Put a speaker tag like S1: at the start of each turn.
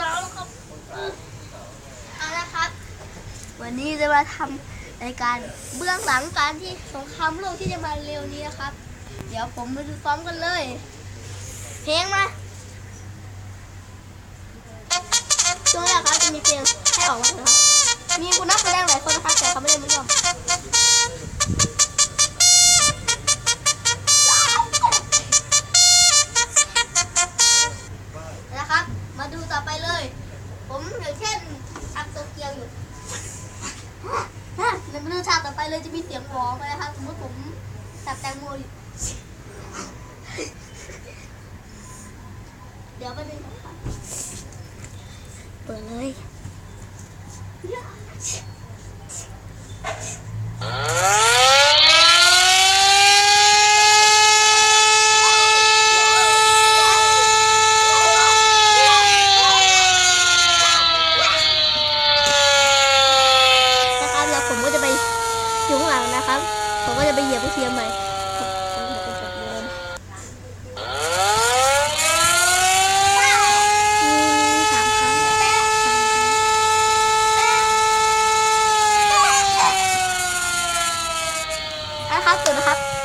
S1: น้องครับเอาละครับ วันนี้จะมาทำรายการเบื้องหลังการที่สงครามโลกที่จะมาเร็วนี้นะครับ เดี๋ยวผมมาดูซ้อมกันเลย เพลงมาช่วงแรกครับจะมีเพลงให้ออกมาครับ ผมอย่างเช่นชักโตเกียวอยู่ฮะเดี๋ยวมาดูฉากต่อไปเลยจะมีเสียงหวอมานะครับสมมติผมจับแตงโมอยู่เดี๋ยวไปดูนะครับเปิดเลย ผาก็จะไปเหยียบลูกเทียมไปนะครับสุดนะครับ